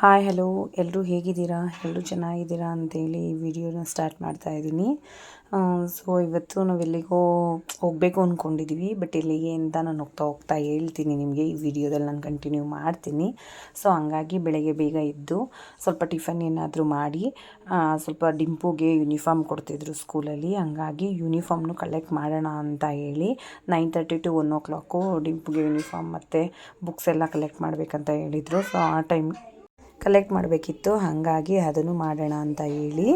Hi hello ಎಲ್ಲರೂ ಹೇಗಿದ್ದೀರಾ? ಎಲ್ಲರೂ ಚೆನ್ನಾಗಿದ್ದೀರಾ ಅಂತೇಳಿ ಈ ವಿಡಿಯೋನ ಸ್ಟಾರ್ಟ್ ಮಾಡ್ತಾ ಇದ್ದೀನಿ. ಸೊ ಇವತ್ತು ನಾವು ಎಲ್ಲಿಗೋ ಹೋಗಬೇಕು ಅಂದ್ಕೊಂಡಿದ್ದೀವಿ ಬಟ್ ಎಲ್ಲಿಗೆ ಅಂತ ನಾನು ಹೋಗ್ತಾ ಹೋಗ್ತಾ ಹೇಳ್ತೀನಿ ನಿಮಗೆ. ಈ ವಿಡಿಯೋದಲ್ಲಿ ನಾನು ಕಂಟಿನ್ಯೂ ಮಾಡ್ತೀನಿ. ಸೊ ಹಂಗಾಗಿ ಬೆಳಗ್ಗೆ ಬೇಗ ಇದ್ದು ಸ್ವಲ್ಪ ಟಿಫನ್ ಏನಾದರೂ ಮಾಡಿ ಸ್ವಲ್ಪ ಡಿಂಪುಗೆ ಯೂನಿಫಾರ್ಮ್ ಕೊಡ್ತಿದ್ರು ಸ್ಕೂಲಲ್ಲಿ ಹಂಗಾಗಿ ಯೂನಿಫಾರ್ಮ್ನು ಕಲೆಕ್ಟ್ ಮಾಡೋಣ ಅಂತ ಹೇಳಿ nine thirty to one o'clock ಡಿಂಪುಗೆ uniform ಮತ್ತು ಬುಕ್ಸ್ ಎಲ್ಲ ಕಲೆಕ್ಟ್ ಮಾಡಬೇಕಂತ ಹೇಳಿದರು. ಸೊ ಆ ಟೈಮ್ ಕಲೆಕ್ಟ್ ಮಾಡಬೇಕಿತ್ತು. ಹಾಗಾಗಿ ಅದನ್ನು ಮಾಡೋಣ ಅಂತ ಹೇಳಿ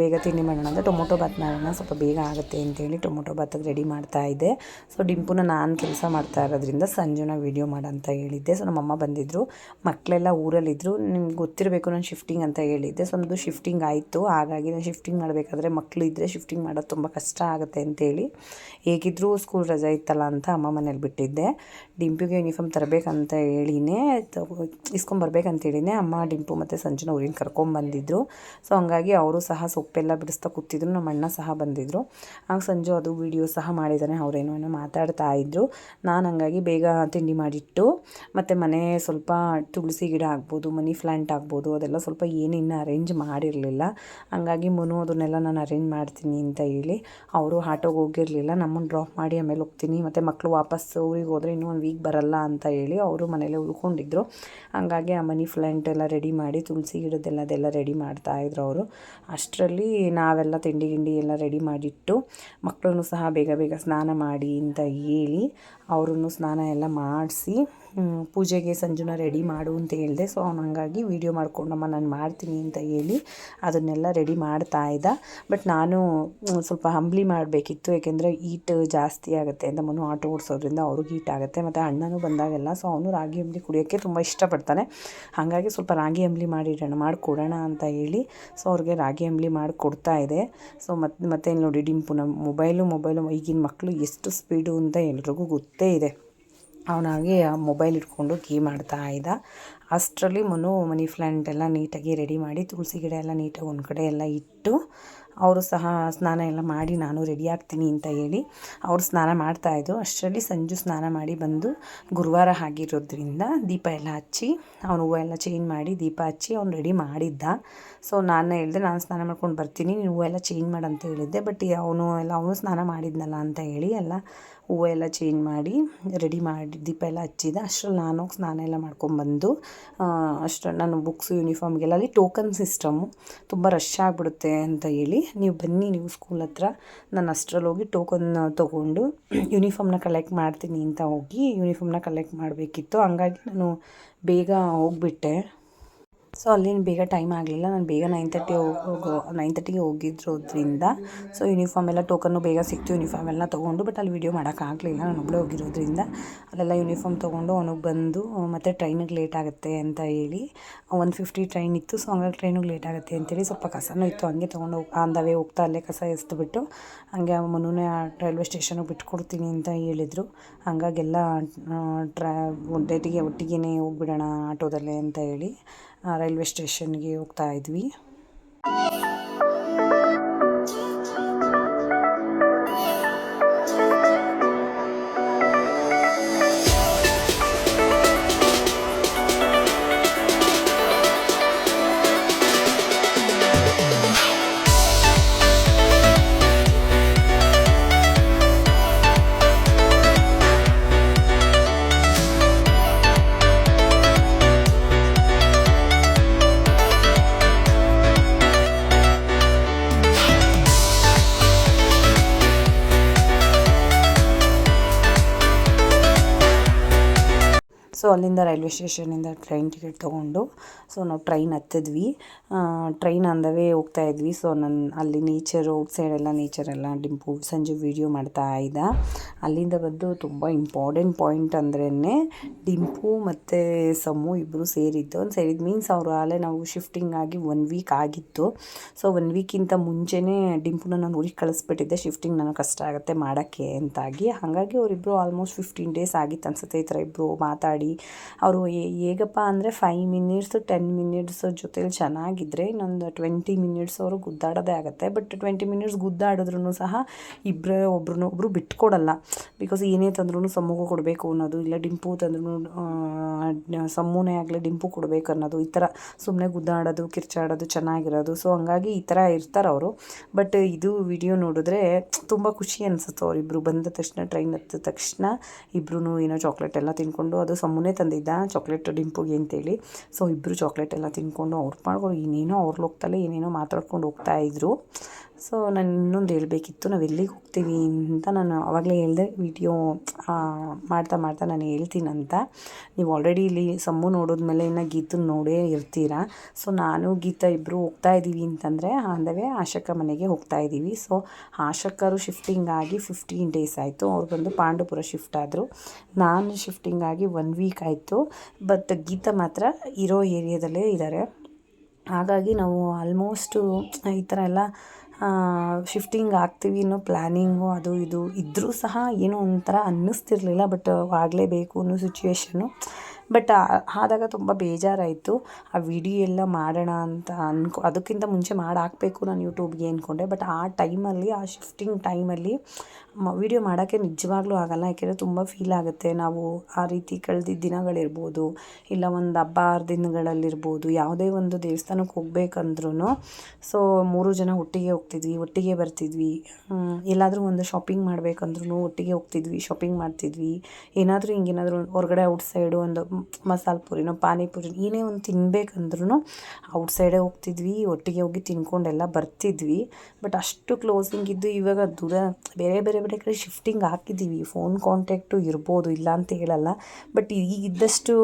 ಬೇಗ ತಿಂಡಿ ಮಾಡೋಣ ಅಂತ ಟೊಮೊಟೊ ಬಾತ್ ಮಾಡೋಣ ಸ್ವಲ್ಪ ಬೇಗ ಆಗುತ್ತೆ ಅಂತೇಳಿ ಟೊಮೊಟೊ ಬಾತಿಗೆ ರೆಡಿ ಮಾಡ್ತಾ ಇದ್ದೆ. ಸೊ ಡಿಂಪುನ ನಾನು ಕೆಲಸ ಮಾಡ್ತಾ ಇರೋದ್ರಿಂದ ಸಂಜುನ ವೀಡಿಯೋ ಮಾಡಂತ ಹೇಳಿದ್ದೆ. ಸೊ ನಮ್ಮಮ್ಮ ಬಂದಿದ್ದರು ಮಕ್ಕಳೆಲ್ಲ ಊರಲ್ಲಿದ್ದರು ನಿಮ್ಗೆ ಗೊತ್ತಿರಬೇಕು ನಾನು ಶಿಫ್ಟಿಂಗ್ ಅಂತ ಹೇಳಿದ್ದೆ. ಸೊ ನಮ್ಮದು ಶಿಫ್ಟಿಂಗ್ ಆಯಿತು. ಹಾಗಾಗಿ ನಾನು ಶಿಫ್ಟಿಂಗ್ ಮಾಡಬೇಕಾದ್ರೆ ಮಕ್ಕಳು ಇದ್ದರೆ ಶಿಫ್ಟಿಂಗ್ ಮಾಡೋದು ತುಂಬ ಕಷ್ಟ ಆಗುತ್ತೆ ಅಂತೇಳಿ ಹೇಗಿದ್ದರೂ ಸ್ಕೂಲ್ ರಜೆ ಇತ್ತಲ್ಲ ಅಂತ ಅಮ್ಮ ಮನೇಲಿ ಬಿಟ್ಟಿದ್ದೆ. ಡಿಂಪಿಗೆ ಯೂನಿಫಾರ್ಮ್ ತರಬೇಕಂತ ಹೇಳಿನೇ, ತಗೋ, ಇಸ್ಕೊಂಬರ್ಬೇಕಂತ ಹೇಳಿನೇ ಅಮ್ಮ ಡಿಂಪು ಮತ್ತು ಸಂಜುನ ಊರಿಗೆ ಕರ್ಕೊಂಬಂದಿದ್ರು ಸೊ ಹಂಗಾಗಿ ಅವರು ಸಹ ಸೊಪ್ಪೆಲ್ಲ ಬಿಡಿಸ್ತಾ ಕೂತಿದ್ರು, ನಮ್ಮ ಅಣ್ಣ ಸಹ ಬಂದಿದ್ದರು ಆಗ ಸಂಜು ಅದು ವಿಡಿಯೋ ಸಹ ಮಾಡಿದ್ದಾನೆ ಅವರೇನೋ ಏನೋ ಮಾತಾಡ್ತಾ ಇದ್ದರು ನಾನು ಹಂಗಾಗಿ ಬೇಗ ತಿಂಡಿ ಮಾಡಿಟ್ಟು, ಮತ್ತು ಮನೆ ಸ್ವಲ್ಪ ತುಳಸಿ ಗಿಡ ಆಗ್ಬೋದು ಮನಿ ಪ್ಲ್ಯಾಂಟ್ ಆಗ್ಬೋದು ಅದೆಲ್ಲ ಸ್ವಲ್ಪ ಏನಿನ್ನು ಅರೇಂಜ್ ಮಾಡಿರಲಿಲ್ಲ. ಹಂಗಾಗಿ ಮುನು ಅದನ್ನೆಲ್ಲ ನಾನು ಅರೇಂಜ್ ಮಾಡ್ತೀನಿ ಅಂತ ಹೇಳಿ ಅವರು ಆಟೋಗೆ ಹೋಗಿರಲಿಲ್ಲ. ನಮ್ಮನ್ನು ಡ್ರಾಪ್ ಮಾಡಿ ಆಮೇಲೆ ಹೋಗ್ತೀನಿ, ಮತ್ತು ಮಕ್ಕಳು ವಾಪಸ್ ಊರಿಗೆ ಹೋದರೆ ಇನ್ನೂ ಒಂದು ವೀಕ್ ಬರಲ್ಲ ಅಂತ ಹೇಳಿ ಅವರು ಮನೇಲೆ ಉಳ್ಕೊಂಡಿದ್ರು. ಹಂಗಾಗಿ ಆ ಮನಿ ಪ್ಲ್ಯಾಂಟ್ ಎಲ್ಲ ರೆಡಿ ಮಾಡಿ ತುಳಸಿ ಗಿಡದ್ದೆಲ್ಲ ಅದೆಲ್ಲ ರೆಡಿ ಮಾಡ್ತಾಯಿದ್ರು ಅವರು. ಅಷ್ಟರಲ್ಲಿ ನಾವೆಲ್ಲ ತಿಂಡಿ ಗಿಂಡಿ ಎಲ್ಲ ರೆಡಿ ಮಾಡಿಟ್ಟು ಮಕ್ಕಳನ್ನು ಸಹ ಬೇಗ ಬೇಗ ಸ್ನಾನ ಮಾಡಿ ಅಂತ ಹೇಳಿ ಅವ್ರನ್ನು ಸ್ನಾನ ಎಲ್ಲ ಮಾಡಿಸಿ ಪೂಜೆಗೆ ಸಂಜುನ ರೆಡಿ ಮಾಡು ಅಂತ ಹೇಳಿದೆ. ಸೊ ಅವ್ನು ಹಂಗಾಗಿ ವೀಡಿಯೋ ಮಾಡ್ಕೊಂಡಮ್ಮ ನಾನು ಮಾಡ್ತೀನಿ ಅಂತ ಹೇಳಿ ಅದನ್ನೆಲ್ಲ ರೆಡಿ ಮಾಡ್ತಾ ಇದ್ದ. ಬಟ್ ನಾನು ಸ್ವಲ್ಪ ಹಂಬ್ಲಿ ಮಾಡಬೇಕಿತ್ತು. ಏಕೆಂದರೆ ಈಟ್ ಜಾಸ್ತಿ ಆಗುತ್ತೆ ಅಂತ ಮನು ಆಟೋ ಓಡಿಸೋದ್ರಿಂದ ಅವ್ರಿಗೆ ಈಟ್ ಆಗುತ್ತೆ. ಮತ್ತು ಅಣ್ಣನೂ ಬಂದಾಗೆಲ್ಲ ಸೊ ಅವನು ರಾಗಿ ಅಂಬ್ಲಿ ಕುಡಿಯೋಕ್ಕೆ ತುಂಬ ಇಷ್ಟಪಡ್ತಾನೆ. ಹಾಗಾಗಿ ಸ್ವಲ್ಪ ರಾಗಿ ಅಂಬ್ಲಿ ಮಾಡಿಡೋಣ ಮಾಡಿಕೊಡೋಣ ಅಂತ ಹೇಳಿ ಸೊ ಅವ್ರಿಗೆ ರಾಗಿ ಅಂಬ್ಲಿ ಮಾಡಿಕೊಡ್ತಾ ಇದೆ ಸೊ ಮತ್ತು ಮತ್ತೆ ನೋಡಿ ಡಿಂಪು ನಮ್ಮ ಮೊಬೈಲು ಮೊಬೈಲು, ಈಗಿನ ಮಕ್ಕಳು ಎಷ್ಟು ಸ್ಪೀಡು ಅಂತ ಎಲ್ರಿಗೂ ಗೊತ್ತೇ ಇದೆ. ಅವನಾಗೆ ಮೊಬೈಲ್ ಇಟ್ಕೊಂಡು ಗೇಮ್ ಆಡ್ತಾ ಇದ್ದ. ಅಷ್ಟರಲ್ಲಿ ಮನು ಮನಿ ಪ್ಲ್ಯಾಂಟ್ ಎಲ್ಲ ನೀಟಾಗಿ ರೆಡಿ ಮಾಡಿ, ತುಳಸಿ ಗಿಡ ಎಲ್ಲ ನೀಟಾಗಿ ಒಂದು ಕಡೆ ಎಲ್ಲ ಇಟ್ಟು, ಅವರು ಸಹ ಸ್ನಾನ ಎಲ್ಲ ಮಾಡಿ ನಾನು ರೆಡಿ ಆಗ್ತೀನಿ ಅಂತ ಹೇಳಿ ಅವರು ಸ್ನಾನ ಮಾಡ್ತಾಯಿದ್ರು ಅಷ್ಟರಲ್ಲಿ ಸಂಜು ಸ್ನಾನ ಮಾಡಿ ಬಂದು ಗುರುವಾರ ಆಗಿರೋದ್ರಿಂದ ದೀಪ ಎಲ್ಲ ಹಚ್ಚಿ, ಅವನು ಹೂವು ಎಲ್ಲ ಚೇಂಜ್ ಮಾಡಿ ದೀಪ ಹಚ್ಚಿ ಅವ್ನು ರೆಡಿ ಮಾಡಿದ್ದ. ಸೊ ನಾನು ಹೇಳಿದೆ, ನಾನು ಸ್ನಾನ ಮಾಡ್ಕೊಂಡು ಬರ್ತೀನಿ, ನೀನು ಹೂವು ಎಲ್ಲ ಚೇಂಜ್ ಮಾಡಂತ ಹೇಳಿದ್ದೆ, ಬಟ್ ಅವನು ಎಲ್ಲ, ಅವನು ಸ್ನಾನ ಮಾಡಿದ್ನಲ್ಲ ಅಂತ ಹೇಳಿ ಎಲ್ಲ ಹೂವು ಎಲ್ಲ ಚೇಂಜ್ ಮಾಡಿ ರೆಡಿ ಮಾಡಿ ದೀಪ ಎಲ್ಲ ಹಚ್ಚಿದೆ ಅಷ್ಟರಲ್ಲಿ ನಾನು ಹೋಗಿ ಸ್ನಾನ ಎಲ್ಲ ಮಾಡ್ಕೊಂಬಂದು ಅಷ್ಟು ನಾನು ಬುಕ್ಸ್ ಯೂನಿಫಾರ್ಮ್ಗೆಲ್ಲ ಅಲ್ಲಿ ಟೋಕನ್ ಸಿಸ್ಟಮು ತುಂಬ ರಶ್ ಆಗಿಬಿಡುತ್ತೆ ಅಂತ ಹೇಳಿ ನೀವು ಬನ್ನಿ ನೀವು ಸ್ಕೂಲ್ ಹತ್ರ. ನಾನು ಅಷ್ಟರಲ್ಲಿ ಹೋಗಿ ಟೋಕನ್ ತೊಗೊಂಡು ಯೂನಿಫಾರ್ಮ್ನ ಕಲೆಕ್ಟ್ ಮಾಡ್ತೀನಿ ಅಂತ ಹೋಗಿ ಯೂನಿಫಾರ್ಮ್ನ ಕಲೆಕ್ಟ್ ಮಾಡಬೇಕಿತ್ತು. ಹಂಗಾಗಿ ನಾನು ಬೇಗ ಹೋಗ್ಬಿಟ್ಟೆ. ಸೊ ಅಲ್ಲಿನ ಬೇಗ ಟೈಮ್ ಆಗಲಿಲ್ಲ. ನಾನು ಬೇಗ ನೈನ್ ತರ್ಟಿ ಹೋಗೋ ನೈನ್ ತರ್ಟಿಗೆ ಹೋಗಿದ್ರೋದ್ರಿಂದ ಸೊ ಯೂನಿಫಾರ್ಮ್ ಎಲ್ಲ ಟೋಕನ್ನು ಬೇಗ ಸಿಕ್ತು. ಯೂನಿಫಾರ್ಮ್ ಎಲ್ಲ ತೊಗೊಂಡು ಬಟ್ ಅಲ್ಲಿ ವೀಡಿಯೋ ಮಾಡೋಕ್ಕಾಗಲಿಲ್ಲ ನಾನು ಒಬ್ಬಳೇ ಹೋಗಿರೋದ್ರಿಂದ, ಅಲ್ಲೆಲ್ಲ ಯೂನಿಫಾರ್ಮ್ ತೊಗೊಂಡು ಅವನಿಗೆ ಬಂದು, ಮತ್ತು ಟ್ರೈನಿಗೆ ಲೇಟ್ ಆಗುತ್ತೆ ಅಂತ ಹೇಳಿ ಒನ್ ಫಿಫ್ಟಿ ಟ್ರೈನ್ ಇತ್ತು. ಸೊ ಹಂಗಾಗಿ ಟ್ರೈನಿಗೆ ಲೇಟ್ ಆಗುತ್ತೆ ಅಂತೇಳಿ ಸ್ವಲ್ಪ ಕಸನೂ ಇತ್ತು. ಹಂಗೆ ತೊಗೊಂಡು ಹೋಗಿ ಆನ್ ದ ವೇ ಹೋಗ್ತಾ ಅಲ್ಲೇ ಕಸ ಎಸ್ದುಬಿಟ್ಟು ಹಂಗೆ ಮನುನೇ ರೈಲ್ವೆ ಸ್ಟೇಷನಿಗೆ ಬಿಟ್ಕೊಡ್ತೀನಿ ಅಂತ ಹೇಳಿದರು. ಹಂಗಾಗೆಲ್ಲ ಟ್ರಾ ಡೇಟಿಗೆ ಒಟ್ಟಿಗೆ ಹೋಗ್ಬಿಡೋಣ ಆಟೋದಲ್ಲೇ ಅಂತ ಹೇಳಿ ರೈಲ್ವೆ ಸ್ಟೇಷನ್ಗೆ ಹೋಗ್ತಾ ಇದ್ವಿ. ಸೊ ಅಲ್ಲಿಂದ ರೈಲ್ವೆ ಸ್ಟೇಷನಿಂದ ಟ್ರೈನ್ ಟಿಕೆಟ್ ತೊಗೊಂಡು ಸೊ ನಾವು ಟ್ರೈನ್ ಹತ್ತಿದ್ವಿ. ಟ್ರೈನ್ ಆನ್ ಹೋಗ್ತಾ ಇದ್ವಿ. ಸೊ ನನ್ನ ಅಲ್ಲಿ ನೇಚರ್ ಔಟ್ ಸೈಡೆಲ್ಲ ನೇಚರೆಲ್ಲ ಡಿಂಪು ಸಂಜೆ ವೀಡಿಯೋ ಮಾಡ್ತಾ ಇದ್ದ. ಅಲ್ಲಿಂದ ಬಂದು ತುಂಬ ಇಂಪಾರ್ಟೆಂಟ್ ಪಾಯಿಂಟ್ ಅಂದ್ರೇ ಡಿಂಪು ಮತ್ತು ಸಮು ಇಬ್ಬರು ಸೇರಿದ್ದು. ಒಂದು ಸೇರಿದ್ದು ಮೀನ್ಸ್ ಅವರು ಆಲೇ ನಾವು ಶಿಫ್ಟಿಂಗ್ ಆಗಿ ಒನ್ ವೀಕ್ ಆಗಿತ್ತು. ಸೊ ಒನ್ ವೀಕಿಂತ ಮುಂಚೆನೇ ಡಿಂಪುನ ನಾನು ಊರಿಗೆ ಕಳಿಸ್ಬಿಟ್ಟಿದ್ದೆ. ಶಿಫ್ಟಿಂಗ್ ನನಗೆ ಕಷ್ಟ ಆಗುತ್ತೆ ಮಾಡೋಕ್ಕೆ ಅಂತಾಗಿ. ಹಾಗಾಗಿ ಅವರಿಬ್ಬರು ಆಲ್ಮೋಸ್ಟ್ ಫಿಫ್ಟೀನ್ ಡೇಸ್ ಆಗಿತ್ತು ಅನ್ಸುತ್ತೆ ಈ ಥರ ಇಬ್ಬರು ಮಾತಾಡಿ. ಅವರು ಹೇಗಪ್ಪ ಅಂದರೆ ಫೈವ್ ಮಿನಿಟ್ಸು ಟೆನ್ ಮಿನಿಟ್ಸ್ ಜೊತೇಲಿ ಚೆನ್ನಾಗಿದ್ದರೆ ಇನ್ನೊಂದು ಟ್ವೆಂಟಿ ಮಿನಿಟ್ಸ್ ಅವರು ಗುದ್ದಾಡೋದೇ ಆಗುತ್ತೆ. ಬಟ್ ಟ್ವೆಂಟಿ ಮಿನಿಟ್ಸ್ ಗುದ್ದಾಡಿದ್ರೂ ಸಹ ಇಬ್ಬರೇ ಒಬ್ರನ್ನ ಒಬ್ಬರು ಬಿಟ್ಕೊಡಲ್ಲ. ಬಿಕಾಸ್ ಏನೇ ತಂದ್ರೂ ಸಮ್ಮಗೂ ಕೊಡಬೇಕು ಅನ್ನೋದು, ಇಲ್ಲ ಡಿಂಪು ತಂದ್ರೂ ಸಮ್ಮೂನೇ ಆಗಲಿ ಡಿಂಪು ಕೊಡಬೇಕು ಅನ್ನೋದು, ಈ ಥರ ಸುಮ್ಮನೆ ಗುದ್ದಾಡೋದು, ಕಿರ್ಚಾಡೋದು, ಚೆನ್ನಾಗಿರೋದು. ಸೊ ಹಂಗಾಗಿ ಈ ಥರ ಇರ್ತಾರೆ ಅವರು. ಬಟ್ ಇದು ವಿಡಿಯೋ ನೋಡಿದ್ರೆ ತುಂಬ ಖುಷಿ ಅನಿಸುತ್ತೆ ಅವರಿಬ್ಬರು ಬಂದ ತಕ್ಷಣ ಟ್ರೈನ್ ಹತ್ತಿದ ತಕ್ಷಣ ಇಬ್ಬರೂ ಏನೋ ಚಾಕ್ಲೇಟ್ ಎಲ್ಲ ತಿನ್ಕೊಂಡು ಅದು ಸಮ್ಮುನೇ ತಂದಿದ್ದ ಚಾಕ್ಲೇಟ್ ಡಿಂಪುಗೆ ಅಂತೇಳಿ. ಸೊ ಇಬ್ಬರು ಚಾಕ್ಲೇಟ್ ಎಲ್ಲ ತಿನ್ಕೊಂಡು ಅವ್ರು ಮಾಡ್ಕೊಂಡು ಇನ್ನೇನೋ ಅವ್ರ ಲೋಕದಲ್ಲೇ ಏನೇನೋ ಮಾತಾಡ್ಕೊಂಡು ಹೋಗ್ತಾ ಇದ್ರು. ಸೊ ನಾನು ಇನ್ನೊಂದು ಹೇಳಬೇಕಿತ್ತು. ನಾವು ಎಲ್ಲಿಗೆ ಹೋಗ್ತೀವಿ ಅಂತ ನಾನು ಆವಾಗಲೇ ಹೇಳಿದೆ, ವಿಡಿಯೋ ಮಾಡ್ತಾ ಮಾಡ್ತಾ ನಾನು ಹೇಳ್ತೀನಂತ ನೀವು ಆಲ್ರೆಡಿ ಇಲ್ಲಿ ಸಮ್ಮು ನೋಡಿದ್ಮೇಲೆ ಇನ್ನು ಗೀತನ ನೋಡೇ ಇರ್ತೀರಾ. ಸೊ ನಾನು, ಗೀತಾ ಇಬ್ಬರು ಹೋಗ್ತಾ ಇದ್ದೀವಿ ಅಂತಂದರೆ, ಅಂದರೆ ಆಶಕ ಮನೆಗೆ ಹೋಗ್ತಾ ಇದ್ದೀವಿ ಸೊ ಆಶಕ್ಕರು ಶಿಫ್ಟಿಂಗ್ ಆಗಿ ಫಿಫ್ಟೀನ್ ಡೇಸ್ ಆಯಿತು. ಅವ್ರು ಬಂದು ಪಾಂಡುಪುರ ಶಿಫ್ಟ್ ಆದರು. ನಾನು ಶಿಫ್ಟಿಂಗ್ ಆಗಿ ಒನ್ ವೀಕ್ ಆಯಿತು. ಬಟ್ ಗೀತಾ ಮಾತ್ರ ಇರೋ ಏರಿಯಾದಲ್ಲೇ ಇದ್ದಾರೆ ಹಾಗಾಗಿ ನಾವು ಆಲ್ಮೋಸ್ಟು ಈ ಥರ ಎಲ್ಲ ಶಿಫ್ಟಿಂಗ್ ಆಗ್ತೀವಿ ಅನ್ನೋ ಪ್ಲ್ಯಾನಿಂಗು ಅದು ಇದು. ಇದ್ದರೂ ಸಹ ಏನೋ ಒಂಥರ ಅನ್ನಿಸ್ತಿರ್ಲಿಲ್ಲ ಬಟ್ ಆಗಲೇಬೇಕು ಅನ್ನೋ ಸಿಚುವೇಶನು ಬಟ್ ಆದಾಗ ತುಂಬ ಬೇಜಾರಾಯಿತು. ಆ ವಿಡಿಯೋ ಎಲ್ಲ ಮಾಡೋಣ ಅಂತ ಅನ್ಕೊ, ಅದಕ್ಕಿಂತ ಮುಂಚೆ ಮಾಡಿ ಹಾಕಬೇಕು ನಾನು ಯೂಟ್ಯೂಬ್ಗೆ ಅಂದ್ಕೊಂಡೆ ಬಟ್ ಆ ಟೈಮಲ್ಲಿ ಆ ಶಿಫ್ಟಿಂಗ್ ಟೈಮಲ್ಲಿ ವಿಡಿಯೋ ಮಾಡೋಕ್ಕೆ ನಿಜವಾಗ್ಲೂ ಆಗಲ್ಲ. ಯಾಕೆಂದರೆ ತುಂಬ ಫೀಲ್ ಆಗುತ್ತೆ. ನಾವು ಆ ರೀತಿ ಕಳೆದಿದ್ದ ದಿನಗಳಿರ್ಬೋದು, ಇಲ್ಲ ಒಂದು ಹಬ್ಬ ಹರಿದಿನಗಳಲ್ಲಿರ್ಬೋದು ಯಾವುದೇ ಒಂದು ದೇವಸ್ಥಾನಕ್ಕೆ ಹೋಗ್ಬೇಕಂದ್ರೂ ಸೊ ಮೂರು ಜನ ಒಟ್ಟಿಗೆ ಹೋಗ್ತಿದ್ವಿ, ಒಟ್ಟಿಗೆ ಬರ್ತಿದ್ವಿ. ಎಲ್ಲಾದರೂ ಒಂದು ಶಾಪಿಂಗ್ ಮಾಡಬೇಕಂದ್ರೂ ಒಟ್ಟಿಗೆ ಹೋಗ್ತಿದ್ವಿ ಶಾಪಿಂಗ್ ಮಾಡ್ತಿದ್ವಿ. ಏನಾದರೂ ಹಿಂಗೇನಾದರೂ ಹೊರಗಡೆ ಔಟ್ಸೈಡು ಒಂದು ಮಸಾಲೆ ಪೂರಿನೋ ಪಾನಿಪುರಿ, ಏನೇ ಒಂದು ತಿನ್ಬೇಕಂದ್ರೂ ಔಟ್ಸೈಡೇ ಹೋಗ್ತಿದ್ವಿ, ಒಟ್ಟಿಗೆ ಹೋಗಿ ತಿನ್ಕೊಂಡೆಲ್ಲ ಬರ್ತಿದ್ವಿ. ಬಟ್ ಅಷ್ಟು ಕ್ಲೋಸಿಂಗ್ ಇದ್ದು ಇವಾಗ ದೂರ, ಬೇರೆ ಬೇರೆ ಬೇರೆ ಕಡೆ ಶಿಫ್ಟಿಂಗ್ ಹಾಕಿದ್ದೀವಿ. ಫೋನ್ ಕಾಂಟ್ಯಾಕ್ಟು ಇರ್ಬೋದು, ಇಲ್ಲ ಅಂತ ಹೇಳಲ್ಲ. ಬಟ್ ಈಗ ಇದ್ದಷ್ಟು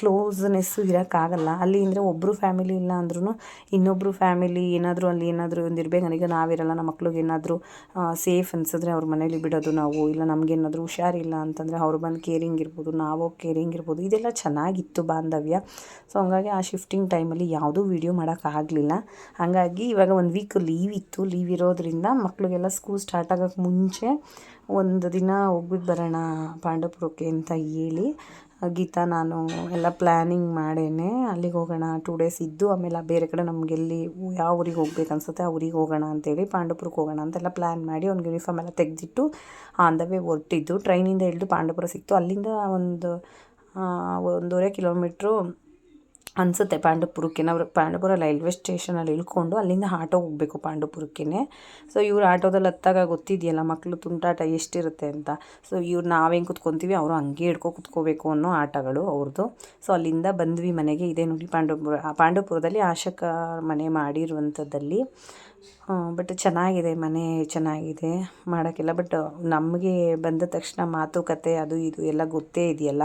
ಕ್ಲೋಸ್ನೆಸ್ಸು ಇರೋಕ್ಕಾಗಲ್ಲ. ಅಲ್ಲಿ ಅಂದರೆ ಒಬ್ಬರು ಫ್ಯಾಮಿಲಿ ಇಲ್ಲ ಅಂದ್ರೂ ಇನ್ನೊಬ್ಬರು ಫ್ಯಾಮಿಲಿ ಏನಾದರೂ ಅಲ್ಲಿ ಏನಾದರೂ ಒಂದು ಇರಬೇಕು. ನನಗೆ ನಾವಿರಲ್ಲ ನಮ್ಮ ಮಕ್ಳಿಗೆ ಏನಾದರೂ ಸೇಫ್ ಅನ್ಸಿದ್ರೆ ಅವ್ರ ಮನೇಲಿ ಬಿಡೋದು ನಾವು, ಇಲ್ಲ ನಮಗೇನಾದರೂ ಹುಷಾರಿಲ್ಲ ಅಂತಂದರೆ ಅವ್ರು ಬಂದು ಕೇರಿಂಗ್ ಇರ್ಬೋದು, ನಾವು ಕೇರಿಂಗ್ ಇರ್ಬೋದು. ಇದೆಲ್ಲ ಚೆನ್ನಾಗಿತ್ತು ಬಾಂಧವ್ಯ. ಸೊ ಹಂಗಾಗಿ ಆ ಶಿಫ್ಟಿಂಗ್ ಟೈಮಲ್ಲಿ ಯಾವುದೂ ವೀಡಿಯೋ ಮಾಡೋಕ್ಕಾಗಲಿಲ್ಲ ಹಾಗಾಗಿ ಇವಾಗ ಒಂದು ವೀಕ್ ಲೀವ್ ಇತ್ತು. ಲೀವ್ ಇರೋದ್ರಿಂದ ಮಕ್ಕಳಿಗೆಲ್ಲ ಸ್ಕೂಲ್ ಸ್ಟಾರ್ಟ್ ಆಗೋಕ್ಕೆ ಮುಂಚೆ ಒಂದು ದಿನ ಹೋಗ್ಬಿಟ್ಟು ಬರೋಣ ಪಾಂಡವಪುರಕ್ಕೆ ಅಂತ ಹೇಳಿ ಗೀತಾ ನಾನು ಎಲ್ಲ ಪ್ಲ್ಯಾನಿಂಗ್ ಮಾಡೇನೆ. ಅಲ್ಲಿಗೆ ಹೋಗೋಣ. ಟೂ ಡೇಸ್ ಇದ್ದು ಆಮೇಲೆ ಬೇರೆ ಕಡೆ ನಮಗೆಲ್ಲಿ ಯಾವ ಊರಿಗೆ ಹೋಗ್ಬೇಕು ಅನ್ಸುತ್ತೆ ಆ ಊರಿಗೆ ಹೋಗೋಣ ಅಂತೇಳಿ ಪಾಂಡವಪುರಕ್ಕೆ ಹೋಗೋಣ ಅಂತೆಲ್ಲ ಪ್ಲ್ಯಾನ್ ಮಾಡಿ ಅವ್ನಿಗೆ ಯೂನಿಫಾರ್ಮ್ ಎಲ್ಲ ತೆಗೆದಿಟ್ಟು ಆನ್ ದ ವೇ ಹೊರಟಿದ್ದು. ಟ್ರೈನಿಂದ ಹಿಡಿದು ಪಾಂಡವಪುರ ಸಿಕ್ತು. ಅಲ್ಲಿಂದ ಒಂದು ಒಂದೂವರೆ ಕಿಲೋಮೀಟ್ರು ಅನಿಸುತ್ತೆ ಪಾಂಡವಪುರಕ್ಕೆ. ನಾವು ಪಾಂಡವಪುರ ರೈಲ್ವೆ ಸ್ಟೇಷನಲ್ಲಿ ಇಳ್ಕೊಂಡು ಅಲ್ಲಿಂದ ಆಟೋ ಹೋಗಬೇಕು ಪಾಂಡವಪುರಕ್ಕೆ ಸೊ ಇವ್ರು ಆಟೋದಲ್ಲಿ ಹತ್ತಾಗ ಗೊತ್ತಿದೆಯಲ್ಲ ಮಕ್ಕಳು ತುಂಟಾಟ ಎಷ್ಟಿರುತ್ತೆ ಅಂತ. ಸೊ ಇವ್ರು ನಾವೇನು ಕುತ್ಕೊತೀವಿ, ಅವರು ಹಂಗೆ ಹಿಡ್ಕೊ ಕುತ್ಕೋಬೇಕು ಅನ್ನೋ ಆಟಗಳು ಅವ್ರದ್ದು ಸೊ ಅಲ್ಲಿಂದ ಬಂದ್ವಿ ಮನೆಗೆ. ಇದೇ ನೋಡಿ ಪಾಂಡವಪುರ ಪಾಂಡವಪುರದಲ್ಲಿ ಆಶಕ ಮನೆ ಮಾಡಿರುವಂಥದ್ದಲ್ಲಿ. ಬಟ್ ಚೆನ್ನಾಗಿದೆ, ಮನೆ ಚೆನ್ನಾಗಿದೆ, ಮಾಡೋಕ್ಕೆಲ್ಲ. ಬಟ್ ನಮಗೆ ಬಂದ ತಕ್ಷಣ ಮಾತುಕತೆ, ಅದು ಇದು ಎಲ್ಲ ಗೊತ್ತೇ ಇದೆಯಲ್ಲ.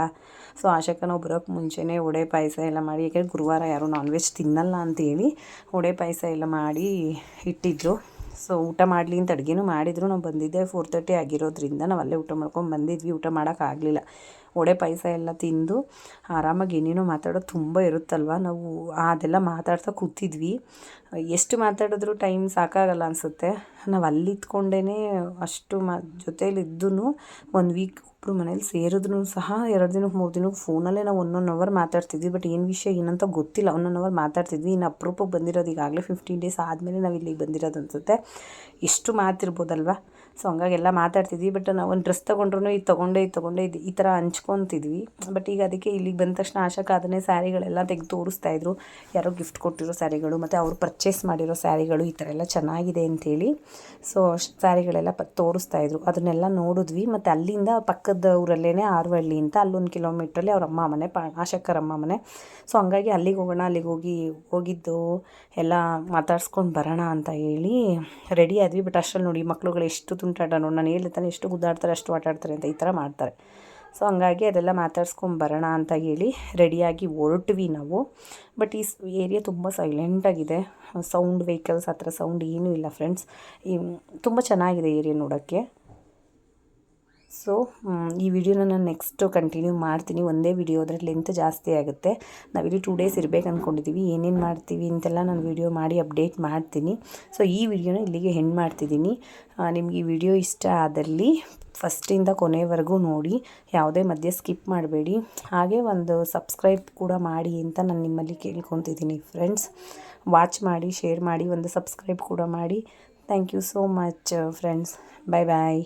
ಸೊ ಆಶಕ ನಾವು ಬರೋಕ್ಕೆ ಮುಂಚೆನೇ ಒಡೆ ಪಾಯಸ ಎಲ್ಲ ಮಾಡಿ, ಯಾಕೆಂದರೆ ಗುರುವಾರ ಯಾರು ನಾನ್ ವೆಜ್ ತಿನ್ನಲ್ಲ ಅಂತೇಳಿ ಒಡೆ ಪಾಯಸ ಎಲ್ಲ ಮಾಡಿ ಇಟ್ಟಿದ್ದರು ಸೊ ಊಟ ಮಾಡಲಿ ಅಂತ ಅಡುಗೆನೂ ಮಾಡಿದ್ರು. ನಾವು ಬಂದಿದ್ದೆ ಫೋರ್ ತರ್ಟಿ ಆಗಿರೋದ್ರಿಂದ ನಾವು ಅಲ್ಲೇ ಊಟ ಮಾಡ್ಕೊಂಡು ಬಂದಿದ್ವಿ. ಊಟ ಮಾಡೋಕ್ಕಾಗಲಿಲ್ಲ ವಡೆ ಪಾಯಸ ಎಲ್ಲ ತಿಂದು ಆರಾಮಾಗಿ ಏನೇನೋ ಮಾತಾಡೋದು ತುಂಬ ಇರುತ್ತಲ್ವ? ನಾವು ಅದೆಲ್ಲ ಮಾತಾಡ್ತಾ ಕೂತಿದ್ವಿ. ಎಷ್ಟು ಮಾತಾಡಿದ್ರು ಟೈಮ್ ಸಾಕಾಗಲ್ಲ ಅನಿಸುತ್ತೆ. ನಾವು ಅಲ್ಲಿ ಇದ್ಕೊಂಡೇ ಅಷ್ಟು ಮಾ ಜೊತೇಲಿದ್ದೂ ಒಂದು ವೀಕ್ ಒಬ್ಬರು ಮನೇಲಿ ಸೇರಿದ್ರು ಸಹ ಎರಡು ದಿನಕ್ಕೆ, ಮೂರು ದಿನಕ್ಕೆ ಫೋನಲ್ಲೇ ನಾವು ಒನ್ ಅವರ್ ಮಾತಾಡ್ತಿದ್ವಿ. ಬಟ್ ಏನು ವಿಷಯ ಏನಂತ ಗೊತ್ತಿಲ್ಲ. ಒನ್ ಅವರ್ ಮಾತಾಡ್ತಿದ್ವಿ. ಇನ್ನು ಅಪರೂಪಕ್ಕೆ ಬಂದಿರೋದು ಈಗಾಗಲೇ ಫಿಫ್ಟೀನ್ ಡೇಸ್ ಆದಮೇಲೆ ನಾವು ಇಲ್ಲಿಗೆ ಬಂದಿರೋದು ಅನಿಸುತ್ತೆ. ಎಷ್ಟು ಮಾತಿರ್ಬೋದಲ್ವ? ಸೊ ಹಂಗಾಗಿ ಎಲ್ಲ ಮಾತಾಡ್ತಿದ್ವಿ. ಬಟ್ ನಾವು ಒಂದು ಡ್ರೆಸ್ ತೊಗೊಂಡ್ರು ಇದು ತೊಗೊಂಡೆ ಇದು ತೊಗೊಂಡೆ ಇದು ಈ ಥರ ಹಂಚ್ಕೊತಿದ್ವಿ. ಬಟ್ ಈಗ ಅದಕ್ಕೆ ಇಲ್ಲಿಗೆ ಬಂದ ತಕ್ಷಣ ಆಶಾಕ ಅದನ್ನೇ ಸ್ಯಾರಿಗಳೆಲ್ಲ ತೆಗೆದು ತೋರಿಸ್ತಾ ಇದ್ರು. ಯಾರೋ ಗಿಫ್ಟ್ ಕೊಟ್ಟಿರೋ ಸ್ಯಾರಿಗಳು, ಮತ್ತು ಅವರು ಪರ್ಚೇಸ್ ಮಾಡಿರೋ ಸ್ಯಾರಿಗಳು ಈ ಥರ ಎಲ್ಲ ಚೆನ್ನಾಗಿದೆ ಅಂಥೇಳಿ ಸೊ ಸ್ಯಾರಿಗಳೆಲ್ಲ ಪ ತೋರಿಸ್ತಾಯಿದ್ರು ಅದನ್ನೆಲ್ಲ ನೋಡಿದ್ವಿ. ಮತ್ತು ಅಲ್ಲಿಂದ ಪಕ್ಕದ ಊರಲ್ಲೇ ಆರ್ವಳ್ಳಿ ಅಂತ ಅಲ್ಲೊಂದು ಕಿಲೋಮೀಟ್ರಲ್ಲಿ ಅವ್ರ ಅಮ್ಮ ಮನೆ, ಪ ಆಶಕ್ಕರ ಅಮ್ಮ ಮನೆ. ಸೊ ಹಂಗಾಗಿ ಅಲ್ಲಿಗೆ ಹೋಗೋಣ, ಅಲ್ಲಿಗೆ ಹೋಗಿ, ಹೋಗಿದ್ದು ಎಲ್ಲ ಮಾತಾಡ್ಸ್ಕೊಂಡು ಬರೋಣ ಅಂತ ಹೇಳಿ ರೆಡಿ ಆದ್ವಿ. ಬಟ್ ಅಷ್ಟರಲ್ಲಿ ನೋಡಿ ಮಕ್ಕಳುಗಳು ಎಷ್ಟು ತುಂಟಾಟ ನೋಡಿ. ನಾನು ಹೇಳಿರ್ತಾನೆ ಎಷ್ಟು ಗುದ್ದಾಡ್ತಾರೆ, ಅಷ್ಟು ಆಟಾಡ್ತಾರೆ ಅಂತ ಈ ಥರ ಮಾಡ್ತಾರೆ. ಸೊ ಹಂಗಾಗಿ ಅದೆಲ್ಲ ಮಾತಾಡ್ಸ್ಕೊಂಬರೋಣ ಅಂತ ಹೇಳಿ ರೆಡಿಯಾಗಿ ಹೊರಟ್ವಿ ನಾವು. ಬಟ್ ಈ ಏರಿಯಾ ತುಂಬ ಸೈಲೆಂಟಾಗಿದೆ ಸೌಂಡ್ ವೆಹಿಕಲ್ಸ್ ಹತ್ರ ಸೌಂಡ್ ಏನೂ ಇಲ್ಲ ಫ್ರೆಂಡ್ಸ್ ಈ, ತುಂಬ ಚೆನ್ನಾಗಿದೆ ಏರಿಯಾ ನೋಡೋಕ್ಕೆ. ಸೊ ಈ ವಿಡಿಯೋನ ನಾನು ನೆಕ್ಸ್ಟು ಕಂಟಿನ್ಯೂ ಮಾಡ್ತೀನಿ. ಒಂದೇ ವಿಡಿಯೋ ಅದರ ಲೆಂತ್ ಜಾಸ್ತಿ ಆಗುತ್ತೆ. ನಾವಿಲ್ಲಿ ಟೂ ಡೇಸ್ ಇರಬೇಕು ಅಂದ್ಕೊಂಡಿದ್ದೀವಿ ಏನೇನು ಮಾಡ್ತೀವಿ ಅಂತೆಲ್ಲ ನಾನು ವಿಡಿಯೋ ಮಾಡಿ ಅಪ್ಡೇಟ್ ಮಾಡ್ತೀನಿ. ಸೊ ಈ ವಿಡಿಯೋನ ಇಲ್ಲಿಗೆ ಹೆಂಡ್ ಮಾಡ್ತಿದ್ದೀನಿ. ನಿಮ್ಗೆ ಈ ವಿಡಿಯೋ ಇಷ್ಟ ಆದಲ್ಲಿ ಫಸ್ಟಿಂದ ಕೊನೆವರೆಗೂ ನೋಡಿ. ಯಾವುದೇ ಮಧ್ಯೆ ಸ್ಕಿಪ್ ಮಾಡಬೇಡಿ. ಹಾಗೆ ಒಂದು ಸಬ್ಸ್ಕ್ರೈಬ್ ಕೂಡ ಮಾಡಿ ಅಂತ ನಾನು ನಿಮ್ಮಲ್ಲಿ ಕೇಳ್ಕೊತಿದ್ದೀನಿ ಫ್ರೆಂಡ್ಸ್ ವಾಚ್ ಮಾಡಿ ಶೇರ್ ಮಾಡಿ, ಒಂದು ಸಬ್ಸ್ಕ್ರೈಬ್ ಕೂಡ ಮಾಡಿ. Thank you so much friends bye bye